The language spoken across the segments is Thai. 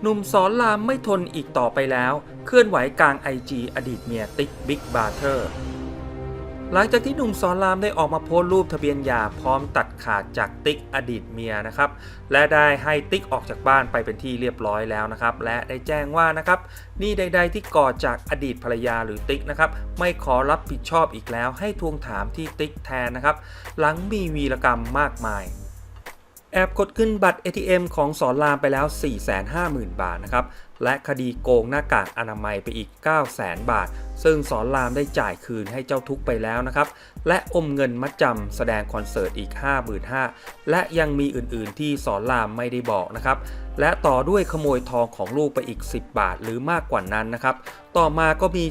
หนุ่มสอนรามไม่ทนอีกต่อไปแล้ว เคลื่อนไหวกลางไอจีอดีตเมียติ๊กบิ๊กบาร์เทอร์หลังจากที่หนุ่มสอนรามได้ออกมาโพสต์รูปทะเบียนหย่าพร้อมตัดขาดจากติ๊กอดีตเมียนะครับ และได้ให้ติ๊กออกจากบ้านไปเป็นที่เรียบร้อยแล้วนะครับ และได้แจ้งว่านะครับหนี่ใด ๆ ที่ก่อจากอดีตภรรยาหรือติ๊กนะครับไม่ขอรับผิดชอบอีกแล้ว ให้ทวงถามที่ติ๊กแทนนะครับ หลังมีวีรกรรมมากมาย แอบกดขึ้นบัตร ATM ของสอนรามไปแล้ว 450,000 บาทนะครับ และคดีโกงหน้ากากอนามัยไปอีก 900,000 บาท ซึ่งสอนรามได้จ่ายคืนให้เจ้าทุกไปแล้วนะครับ และอมเงินมัดจำแสดงคอนเสิร์ตอีก 55,000 และยังมีอื่นๆที่สอนรามไม่ได้บอกนะครับ และต่อด้วยขโมยทองของลูกไปอีก 10 บาทหรือมากกว่านั้นนะครับ ต่อมาก็มี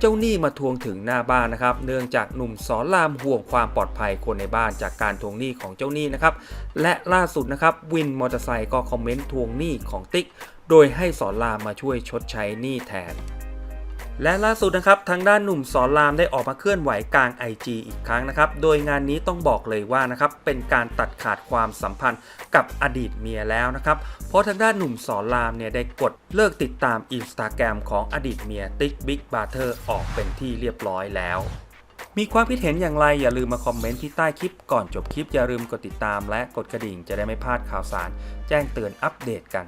เจ้าหนี้มาทวงถึงหน้าบ้านนะครับ เนื่องจากหนุ่มสอนรามห่วงความปลอดภัยคนในบ้านจากการทวงหนี้ของเจ้าหนี้นะครับ และล่าสุดนะครับวินมอเตอร์ไซค์ก็คอมเมนต์ทวงหนี้ของติ๊ก โดยให้สอนรามมาช่วยชดใช้หนี้แทน และล่าสุดนะครับทางด้านหนุ่มสอนรามได้ออกมาเคลื่อนไหวกลาง IG อีกครั้งนะครับ โดยงานนี้ต้องบอกเลยว่านะครับเป็นการตัดขาดความสัมพันธ์กับอดีตเมียแล้วนะครับ เพราะทางด้านหนุ่มสอนรามเนี่ยได้กดเลิกติดตามอินสตาแกรมของอดีตเมียติ๊กบิ๊กบาร์เทอร์ออกเป็นที่เรียบร้อยแล้วมีความคิดเห็นอย่างไรอย่าลืมมาคอมเมนต์ที่ใต้คลิปก่อนจบคลิปอย่าลืมกดติดตามและกดกระดิ่งจะได้ไม่พลาดข่าวสาร แจ้งเตือนอัปเดตกัน